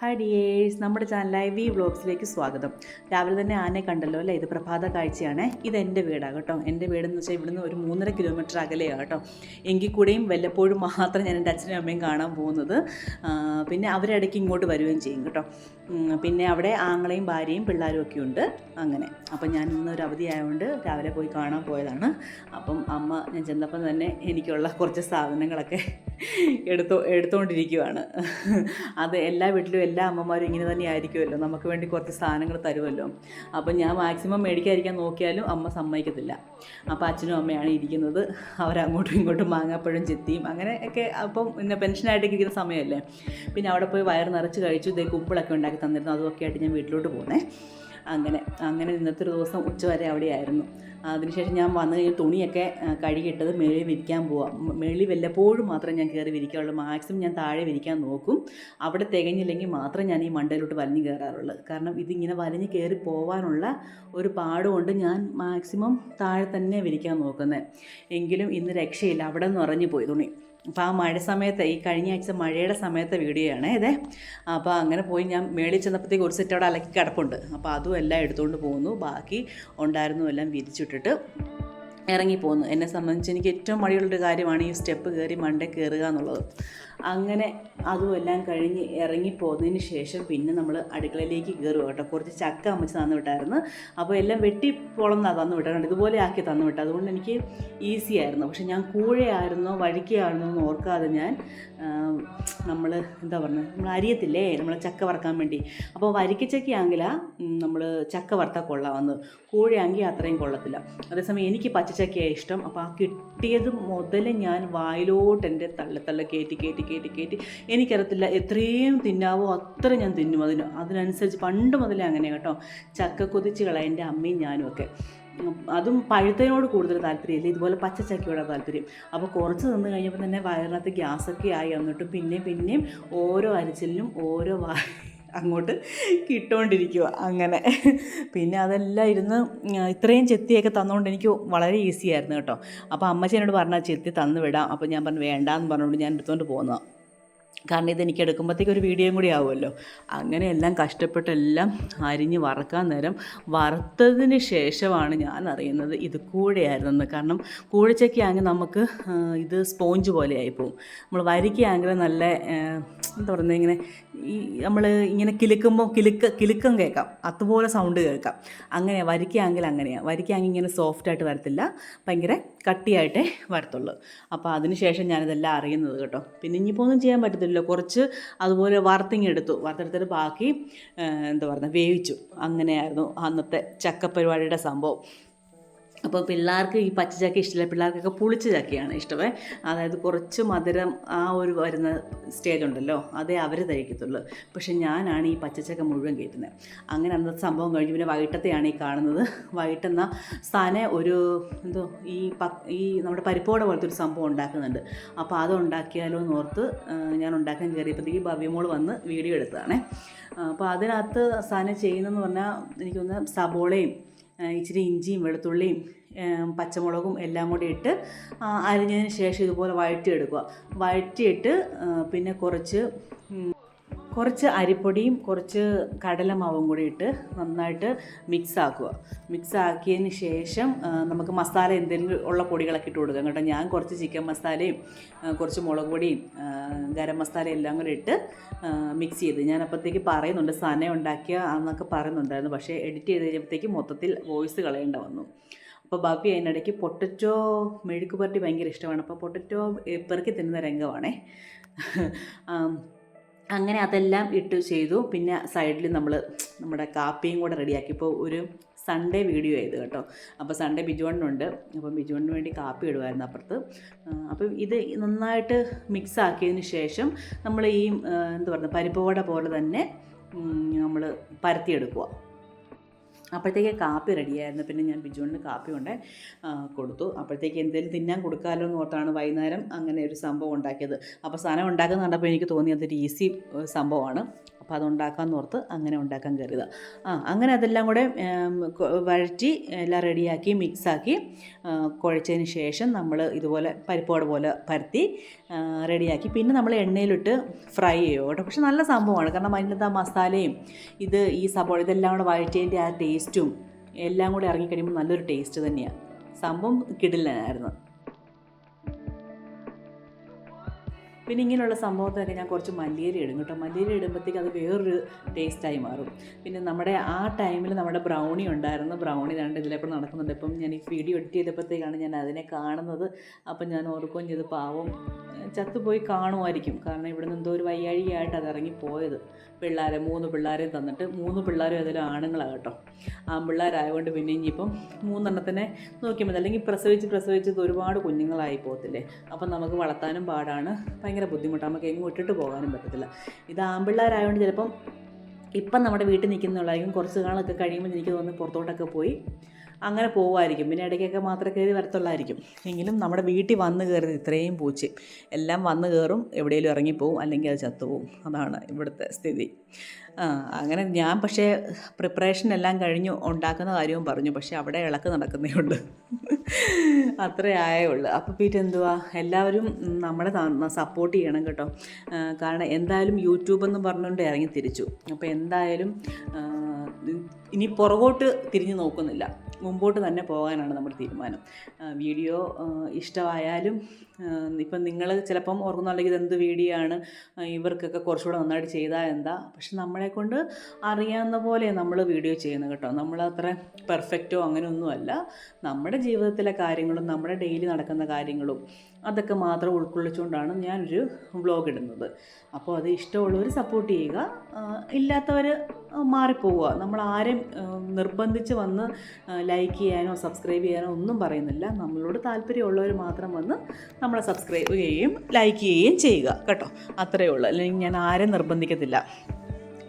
Hi dears നമ്മുടെ ചാനലായ V വ്ളോഗ്സിലേക്ക് സ്വാഗതം. രാവിലെ തന്നെ ആനെ കണ്ടല്ലോ അല്ലേ? ഇത് പ്രഭാത കാഴ്ചയാണ്. ഇത് എന്റെ വീടാണ് കേട്ടോ. എന്റെ വീടെന്ന് വെച്ചാൽ ഇവിടുന്ന് ഒരു മൂന്നര കിലോമീറ്റർ അകലെയാണ് കേട്ടോ. എങ്കിൽ കൂടെയും വല്ലപ്പോഴും മാത്രം ഞാൻ എന്റെ അച്ഛനും അമ്മയും കാണാൻ പോകുന്നത്. പിന്നെ അവരിടയ്ക്ക് ഇങ്ങോട്ട് വരികയും ചെയ്യും കേട്ടോ. പിന്നെ അവിടെ ആങ്ങളെയും ഭാര്യയും പിള്ളേരും ഒക്കെ ഉണ്ട്. അങ്ങനെ. അപ്പം ഞാൻ ഇന്ന് ഒരു അവധി ആയതുകൊണ്ട് രാവിലെ പോയി കാണാൻ പോയതാണ്. അപ്പം അമ്മ ഞാൻ ചെന്നപ്പം തന്നെ എനിക്കുള്ള കുറച്ച് സാധനങ്ങളൊക്കെ എടുത്തോ എടുത്തുകൊണ്ടിരിക്കുവാണ് അത് എല്ലാ വീട്ടിലും എല്ലാ അമ്മമാരും ഇങ്ങനെ തന്നെ ആയിരിക്കുമല്ലോ നമുക്ക് വേണ്ടി കുറച്ച് സാധനങ്ങൾ തരുമല്ലോ. അപ്പം ഞാൻ മാക്സിമം മേടിക്കാതിരിക്കാൻ നോക്കിയാലും അമ്മ സമ്മതിക്കത്തില്ല. അപ്പോൾ അച്ഛനും അമ്മയാണ് ഇരിക്കുന്നത്. അവരങ്ങോട്ടും ഇങ്ങോട്ടും മാങ്ങാപ്പഴം ചെത്തിയും അങ്ങനെ ഒക്കെ അപ്പം പിന്നെ പെൻഷനായിട്ട് ഇരിക്കുന്ന സമയമല്ലേ. പിന്നെ അവിടെ പോയി വയർ നിറച്ച് കഴിച്ചു. ഇതേ കുമ്പിളൊക്കെ ഉണ്ടാക്കി തന്നിരുന്നു. അതൊക്കെ ആയിട്ട് ഞാൻ വീട്ടിലോട്ട് പോകുന്നേ അങ്ങനെ അങ്ങനെ ഇന്നത്തെ ഒരു ദിവസം ഉച്ച വരെ അവിടെയായിരുന്നു. അതിനുശേഷം ഞാൻ വന്നു കഴിഞ്ഞ് തുണിയൊക്കെ കഴുകിയിട്ടത് മേളിൽ വിരിക്കാൻ പോവാം. മേളിൽ വല്ലപ്പോഴും മാത്രം ഞാൻ കയറി വിരിക്കാറുള്ളൂ. മാക്സിമം ഞാൻ താഴെ വിരിക്കാൻ നോക്കും. അവിടെ തികഞ്ഞില്ലെങ്കിൽ മാത്രം ഞാൻ ഈ മണ്ടയിലോട്ട് വലിഞ്ഞു കയറാറുള്ളൂ കാരണം ഇതിങ്ങനെ വലിഞ്ഞ് കയറി പോകാനുള്ള ഒരു പാടുകൊണ്ട് ഞാൻ മാക്സിമം താഴെ തന്നെ വിരിക്കാൻ നോക്കുന്നത് എങ്കിലും ഇന്ന് രക്ഷയില്ല. അവിടെ നിന്ന് ഉറഞ്ഞു പോയി തുണി. അപ്പോൾ ആ മഴ സമയത്ത് ഈ കഴിഞ്ഞ ആഴ്ച മഴയുടെ സമയത്തെ വീഡിയോ ആണ് ഇതേ. അപ്പോൾ അങ്ങനെ പോയി ഞാൻ മേളിൽ ചെന്നപ്പോഴത്തേക്ക് ഒരു സെറ്റ് അവിടെ അലക്കി കിടപ്പുണ്ട്. അപ്പോൾ അതും എല്ലാം എടുത്തുകൊണ്ട് പോകുന്നു ബാക്കി ഉണ്ടായിരുന്നു എല്ലാം വിരിച്ചിട്ടിട്ട് ഇറങ്ങിപ്പോന്നു എന്നെ സംബന്ധിച്ച് എനിക്ക് ഏറ്റവും മടിയുള്ളൊരു കാര്യമാണ് ഈ സ്റ്റെപ്പ് കയറി മണ്ടേ കയറുക എന്നുള്ളത്. അങ്ങനെ അതുമെല്ലാം കഴിഞ്ഞ് ഇറങ്ങിപ്പോന്നതിന് ശേഷം പിന്നെ നമ്മൾ അടുക്കളയിലേക്ക് കയറുക കേട്ടോ. കുറച്ച് ചക്ക അമ്മച്ച് തന്നു വിട്ടായിരുന്നു അപ്പോൾ എല്ലാം വെട്ടി പൊളന്നാണ് തന്നു വിട്ടായിരുന്നു ഇതുപോലെ ആക്കി തന്നു വിട്ടത് അതുകൊണ്ട് എനിക്ക് ഈസി ആയിരുന്നു. പക്ഷെ ഞാൻ കൂഴയായിരുന്നോ വഴിക്കായിരുന്നോ എന്ന് ഓർക്കാതെ ഞാൻ നമ്മൾ എന്താ പറയുന്നത് നമ്മൾ അരിയത്തില്ലേ? നമ്മൾ ചക്ക വറക്കാൻ വേണ്ടി. അപ്പോൾ വരിക്കച്ചക്കയാണെങ്കിൽ നമ്മൾ ചക്ക വറുത്ത കൊള്ളാമെന്ന് കൂഴയാണെങ്കിൽ അത്രയും കൊള്ളത്തില്ല. അതേസമയം എനിക്ക് പച്ചച്ചക്കയാണ് ഇഷ്ടം. അപ്പോൾ ആ കിട്ടിയത് മുതൽ ഞാൻ വായിലോട്ട് എന്റെ തള്ളത്തള്ള തള്ള കയറ്റി കയറ്റി കയറ്റി കയറ്റി എനിക്കറിയത്തില്ല എത്രയും തിന്നാവോ അത്ര ഞാൻ തിന്നും അതിന്. അതിനനുസരിച്ച് പണ്ട് മുതലേ അങ്ങനെ കേട്ടോ. ചക്ക കൊതിച്ചുകളാണ് എന്റെ അമ്മയും ഞാനും ഒക്കെ. അതും പഴുത്തതിനോട് കൂടുതൽ താല്പര്യമില്ല. ഇതുപോലെ പച്ചച്ചക്കയോടാണ് താല്പര്യം. അപ്പോൾ കുറച്ച് നിന്ന് കഴിഞ്ഞപ്പോൾ തന്നെ വയറിനകത്ത് ഗ്യാസൊക്കെ ആയി വന്നിട്ട് പിന്നെയും പിന്നെയും ഓരോ അരിച്ചിലിനും ഓരോ വാ അങ്ങോട്ട് കിട്ടുകൊണ്ടിരിക്കുക അങ്ങനെ. പിന്നെ അതെല്ലാം ഇരുന്ന് ഇത്രയും ചെത്തിയൊക്കെ തന്നുകൊണ്ട് എനിക്ക് വളരെ ഈസി ആയിരുന്നു കേട്ടോ. അപ്പോൾ അമ്മച്ചി എന്നോട് പറഞ്ഞാൽ ചെത്തി തന്നു വിടാം. അപ്പോൾ ഞാൻ പറഞ്ഞു വേണ്ടാന്ന് പറഞ്ഞുകൊണ്ട് ഞാൻ എടുത്തുകൊണ്ട് പോകുന്നതാണ് കാരണം ഇത് എനിക്ക് എടുക്കുമ്പോഴത്തേക്ക് ഒരു വീഡിയോയും കൂടി ആവുമല്ലോ. അങ്ങനെ എല്ലാം കഷ്ടപ്പെട്ടെല്ലാം അരിഞ്ഞ് വറക്കാൻ നേരം വറുത്തതിന് ശേഷമാണ് ഞാൻ അറിയുന്നത് ഇത് കൂടെയായിരുന്നെന്ന് കാരണം കൂഴച്ചക്കയാണെങ്കിൽ നമുക്ക് ഇത് സ്പോഞ്ച് പോലെയായി പോവും. നമ്മൾ വരിക്കയാണെങ്കിൽ നല്ല എന്താ പറയുന്നത് ഇങ്ങനെ ഈ നമ്മൾ ഇങ്ങനെ കിലുക്കുമ്പോൾ കിലുക്ക കിലുക്കം കേൾക്കാം. അതുപോലെ സൗണ്ട് കേൾക്കാം. അങ്ങനെ വരിക്കയാണെങ്കിൽ അങ്ങനെയാണ് വരിക്കയാണെങ്കിൽ ഇങ്ങനെ സോഫ്റ്റായിട്ട് വരത്തില്ല. ഭയങ്കര കട്ടിയായിട്ടേ വരത്തുള്ളൂ. അപ്പോൾ അതിന് ശേഷം ഞാനിതെല്ലാം അറിയുന്നത് കേട്ടോ. പിന്നെ ഇനിയിപ്പോൾ ഒന്നും ചെയ്യാൻ പറ്റത്തില്ല കുറച്ച് അതുപോലെ വറുത്തിങ് എടുത്തു. വറുത്തെടുത്തിട്ട് ബാക്കി എന്താ പറയുക വേവിച്ചു. അങ്ങനെയായിരുന്നു അന്നത്തെ ചക്ക പരിപാടിയുടെ സംഭവം. അപ്പോൾ പിള്ളേർക്ക് ഈ പച്ചചക്ക ഇഷ്ടമില്ല പിള്ളേർക്കൊക്കെ പുളിച്ച ചക്കയാണ് ഇഷ്ടമേ. അതായത് കുറച്ച് മധുരം ആ ഒരു വരുന്ന സ്റ്റേജ് ഉണ്ടല്ലോ അതേ അവർ തയ്ക്കത്തുള്ളൂ പക്ഷെ ഞാനാണ് ഈ പച്ചച്ചക്ക മുഴുവൻ കയറ്റുന്നത് അങ്ങനെ അന്നത്തെ സംഭവം കഴിഞ്ഞ് പിന്നെ വൈകിട്ടത്തെയാണ് ഈ കാണുന്നത്. വൈകിട്ടെന്ന സ്ഥാനം ഒരു എന്തോ ഈ പ ഈ നമ്മുടെ പരിപ്പോട പോലത്തെ ഒരു സംഭവം ഉണ്ടാക്കുന്നുണ്ട്. അപ്പോൾ അത് ഉണ്ടാക്കിയാലോ എന്ന് ഓർത്ത് ഞാൻ ഉണ്ടാക്കാൻ കയറിയപ്പോഴത്തേക്ക് ഭവ്യമോൾ വന്ന് വീഡിയോ എടുത്തതാണേ. അപ്പോൾ അതിനകത്ത് സാധനം ചെയ്യുന്നതെന്ന് പറഞ്ഞാൽ എനിക്കൊന്ന് സബോളയും ഇച്ചിരി ഇഞ്ചിയും വെളുത്തുള്ളിയും പച്ചമുളകും എല്ലാം കൂടി ഇട്ട് അരിഞ്ഞതിന് ശേഷം ഇതുപോലെ വഴറ്റിയെടുക്കുക. വഴറ്റിയിട്ട് പിന്നെ കുറച്ച് കുറച്ച് അരിപ്പൊടിയും കുറച്ച് കടലമാവും കൂടി ഇട്ട് നന്നായിട്ട് മിക്സ് ആക്കുക. മിക്സ് ആക്കിയതിന് ശേഷം നമുക്ക് മസാല എന്തെങ്കിലും ഉള്ള പൊടികളൊക്കെ ഇട്ട് കൊടുക്കാം കേട്ടോ. ഞാൻ കുറച്ച് ചിക്കൻ മസാലയും കുറച്ച് മുളക് പൊടിയും ഗരം മസാല എല്ലാം കൂടി ഇട്ട് മിക്സ് ചെയ്ത്. ഞാൻ അപ്പോഴത്തേക്ക് പറയുന്നുണ്ട് സന ഉണ്ടാക്കിയ എന്നൊക്കെ പറയുന്നുണ്ടായിരുന്നു. പക്ഷേ എഡിറ്റ് ചെയ്ത് കഴിഞ്ഞപ്പോഴത്തേക്ക് മൊത്തത്തിൽ വോയിസ് കളയേണ്ട വന്നു. അപ്പോൾ ബാപ്പി അതിനിടയ്ക്ക് പൊട്ടറ്റോ മെഴുക്ക് പുരട്ടി ഭയങ്കര ഇഷ്ടമാണ്. അപ്പോൾ പൊട്ടറ്റോ പെറുക്കി തിന്നുന്ന രംഗമാണേ. അങ്ങനെ അതെല്ലാം ഇട്ട് ചെയ്തു. പിന്നെ സൈഡിൽ നമ്മൾ നമ്മുടെ കാപ്പിയും കൂടെ റെഡിയാക്കി. ഇപ്പോൾ ഒരു സൺഡേ വീഡിയോ ആയത് കേട്ടോ. അപ്പോൾ സൺഡേ ബിജുവണ്ണുണ്ട് അപ്പം ബിജുവണ്ണിന് വേണ്ടി കാപ്പി ഇടുമായിരുന്നു അപ്പുറത്ത്. അപ്പം ഇത് നന്നായിട്ട് മിക്സ് ആക്കിയതിന് ശേഷം നമ്മൾ ഈ എന്താ പറയുക പരിപ്പ് വട പോലെ തന്നെ നമ്മൾ പരത്തിയെടുക്കുക അപ്പോഴത്തേക്ക് കാപ്പി റെഡിയായിരുന്നു. പിന്നെ ഞാൻ ബിജുവിന് കാപ്പി കൊണ്ട് കൊടുത്തു. അപ്പോഴത്തേക്ക് എന്തെങ്കിലും തിന്നാൻ കൊടുക്കാമല്ലോ എന്ന് ഓർത്താണ് വൈകുന്നേരം അങ്ങനെ ഒരു സംഭവം ഉണ്ടാക്കിയത്. അപ്പോൾ സാധനം ഉണ്ടാക്കുന്ന കണ്ടപ്പോൾ എനിക്ക് തോന്നി അതൊരു ഈസി സംഭവമാണ്. അപ്പോൾ അതുണ്ടാക്കാമെന്ന് ഓർത്ത് അങ്ങനെ ഉണ്ടാക്കാൻ കയറിയതാണ് ആ അങ്ങനെ അതെല്ലാം കൂടെ വഴറ്റി എല്ലാം റെഡിയാക്കി മിക്സാക്കി കുഴച്ചതിന് ശേഷം നമ്മൾ ഇതുപോലെ പരിപ്പോട് പോലെ പരത്തി റെഡിയാക്കി. പിന്നെ നമ്മൾ എണ്ണയിലിട്ട് ഫ്രൈ ചെയ്യും കേട്ടോ. പക്ഷെ നല്ല സംഭവമാണ്. കാരണം അതിന്റെ ആ മസാലയും ഇത് ഈ സബോള ഇതെല്ലാം കൂടെ വഴറ്റിയതിന്റെ ആ ടേസ്റ്റും എല്ലാം കൂടെ ഇറങ്ങിക്കഴിയുമ്പോൾ നല്ലൊരു ടേസ്റ്റ് തന്നെയാണ് സംഭവം കിടിലനായിരുന്നു. പിന്നെ ഇങ്ങനെയുള്ള സംഭവത്തിനൊക്കെ ഞാൻ കുറച്ച് മല്ലിയില ഇടും കേട്ടോ. മല്ലിയില ഇടുമ്പോഴത്തേക്ക് അത് വേറൊരു ടേസ്റ്റായി മാറും. പിന്നെ നമ്മുടെ ആ ടൈമിൽ നമ്മുടെ ബ്രൗണി ഉണ്ടായിരുന്നു. ബ്രൗണി രണ്ട് ഇതിലേക്കൂടെ നടക്കുന്നുണ്ട്. ഇപ്പം ഞാൻ ഈ വീഡിയോ എഡിറ്റ് ചെയ്തപ്പോഴത്തേക്കാണ് ഞാൻ അതിനെ കാണുന്നത്. അപ്പം ഞാൻ ഓർക്കുകയും ചെയ്ത് പാവം ചത്തുപോയി കാണുമായിരിക്കും. കാരണം ഇവിടുന്ന് എന്തോ ഒരു വയ്യാഴികയായിട്ട് അത് ഇറങ്ങി പോയത്. പിള്ളേരെ മൂന്ന് പിള്ളേരെയും തന്നിട്ട് മൂന്ന് പിള്ളേരും അതിലും ആണുങ്ങളാണ് കേട്ടോ. ആൺപിള്ളേരായതുകൊണ്ട് പിന്നെ ഇനിയിപ്പം മൂന്നെണ്ണത്തിനെ നോക്കിയാൽ മതി. അല്ലെങ്കിൽ പ്രസവിച്ച് പ്രസവിച്ച് ഇത് ഒരുപാട് കുഞ്ഞുങ്ങളായി പോകത്തില്ലേ? അപ്പം നമുക്ക് വളർത്താനും പാടാണ്. ഭയങ്കര ബുദ്ധിമുട്ടാണ് നമുക്ക് എങ്ങും ഇട്ടിട്ട് പോകാനും പറ്റത്തില്ല. ഇത് ആൺപിള്ളേരായതുകൊണ്ട് ചിലപ്പം ഇപ്പം നമ്മുടെ വീട്ടിൽ നിൽക്കുന്നുള്ളതായിരിക്കും കുറച്ച് കാലമൊക്കെ കഴിയുമ്പോൾ എനിക്ക് തോന്നുന്നു പുറത്തോട്ടൊക്കെ പോയി അങ്ങനെ പോകുമായിരിക്കും പിന്നെ ഇടയ്ക്കൊക്കെ മാത്രമേ കയറി വരത്തുള്ളായിരിക്കും. എങ്കിലും നമ്മുടെ വീട്ടിൽ വന്ന് കയറുന്ന ഇത്രയും പൂച്ച എല്ലാം വന്ന് കയറും എവിടെയെങ്കിലും ഇറങ്ങിപ്പോവും അല്ലെങ്കിൽ അത് ചത്തുപോകും അതാണ് ഇവിടുത്തെ സ്ഥിതി. അങ്ങനെ ഞാൻ പക്ഷേ പ്രിപ്പറേഷൻ എല്ലാം കഴിഞ്ഞു ഉണ്ടാക്കുന്ന കാര്യവും പറഞ്ഞു. പക്ഷേ അവിടെ ഇളക്ക് നടക്കുന്നേ ഉള്ളൂ. അത്രേ ആയേ ഉള്ളൂ അപ്പോൾ പിന്നെ എന്തുവാ? എല്ലാവരും നമ്മളെ സപ്പോർട്ട് ചെയ്യണം കേട്ടോ. കാരണം എന്തായാലും യൂട്യൂബ് എന്ന് പറഞ്ഞുകൊണ്ട് ഇറങ്ങി തിരിച്ചു. അപ്പോൾ എന്തായാലും ഇനി പുറകോട്ട് തിരിഞ്ഞു നോക്കുന്നില്ല. മുമ്പോട്ട് തന്നെ പോകാനാണ് നമ്മുടെ തീരുമാനം. വീഡിയോ ഇഷ്ടമായാലും ഇപ്പം നിങ്ങൾ ചിലപ്പം ഓർക്കുന്നുണ്ടെങ്കിൽ ഇതെന്ത് വീഡിയോ ആണ് ഇവർക്കൊക്കെ കുറച്ചുകൂടെ നന്നായിട്ട് ചെയ്താൽ എന്താ. പക്ഷെ നമ്മളെക്കൊണ്ട് അറിയാവുന്ന പോലെ നമ്മൾ വീഡിയോ ചെയ്യുന്നത് കേട്ടോ. നമ്മളത്ര പെർഫെക്റ്റോ അങ്ങനെയൊന്നുമല്ല. നമ്മുടെ ജീവിതത്തിലെ കാര്യങ്ങളും നമ്മുടെ ഡെയിലി നടക്കുന്ന കാര്യങ്ങളും അതൊക്കെ മാത്രം ഉൾക്കൊള്ളിച്ചുകൊണ്ടാണ് ഞാനൊരു വ്ളോഗ് ഇടുന്നത്. അപ്പോൾ അത് ഇഷ്ടമുള്ളവർ സപ്പോർട്ട് ചെയ്യുക. ഇല്ലാത്തവർ മാറിപ്പോവുക. നമ്മൾ ആരെയും നിർബന്ധിച്ച് വന്ന് ലൈക്ക് ചെയ്യാനോ സബ്സ്ക്രൈബ് ചെയ്യാനോ ഒന്നും പറയുന്നില്ല. നമ്മളോട് താല്പര്യമുള്ളവർ മാത്രം വന്ന് നമ്മളെ സബ്സ്ക്രൈബ് ചെയ്യുകയും ലൈക്ക് ചെയ്യുകയും ചെയ്യുക. കേട്ടോ? അത്രയേ ഉള്ളൂ. അല്ലെങ്കിൽ ഞാൻ ആരെയും നിർബന്ധിക്കത്തില്ല.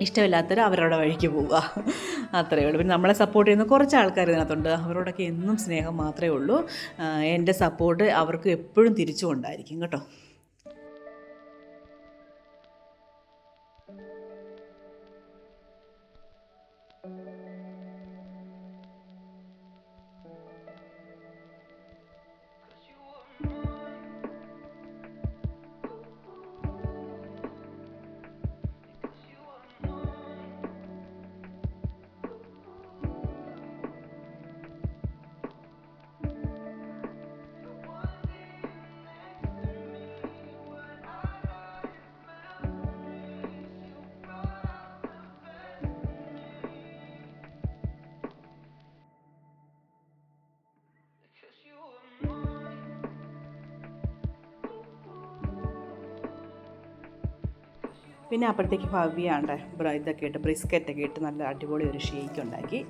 ഇഷ്ടമില്ലാത്തവർ അവരുടെ വഴിക്ക് പോവുക. അത്രയേ ഉള്ളൂ. പിന്നെ നമ്മളെ സപ്പോർട്ട് ചെയ്യുന്ന കുറച്ച് ആൾക്കാർ ഇതിനകത്തുണ്ട്. അവരോടൊക്കെ എന്നും സ്നേഹം മാത്രമേ ഉള്ളൂ. എന്റെ സപ്പോർട്ട് അവർക്ക് എപ്പോഴും തിരിച്ചുകൊണ്ടായിരിക്കും കേട്ടോ? പിന്നെ അപ്പോഴത്തേക്ക് ഭവ്യാണ്ട് ഇതൊക്കെ ഇട്ട് ബ്രിസ്ക്കറ്റൊക്കെ ഇട്ട് നല്ല അടിപൊളി ഒരു ഷേക്ക് ഉണ്ടാക്കി.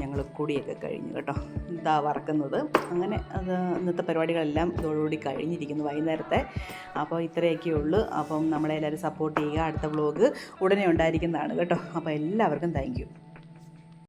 ഞങ്ങൾ കൂടിയൊക്കെ കഴിഞ്ഞു കേട്ടോ. ഇതാ വറക്കുന്നത്. അങ്ങനെ അത് ഇന്നത്തെ പരിപാടികളെല്ലാം ഇതോടുകൂടി കഴിഞ്ഞിരിക്കുന്നു വൈകുന്നേരത്തെ. അപ്പോൾ ഇത്രയൊക്കെ ഉള്ളൂ. അപ്പം നമ്മളെല്ലാവരും സപ്പോർട്ട് ചെയ്യുക. അടുത്ത വ്ലോഗ് ഉടനെ ഉണ്ടായിരിക്കുന്നതാണ് കേട്ടോ. അപ്പോൾ എല്ലാവർക്കും താങ്ക്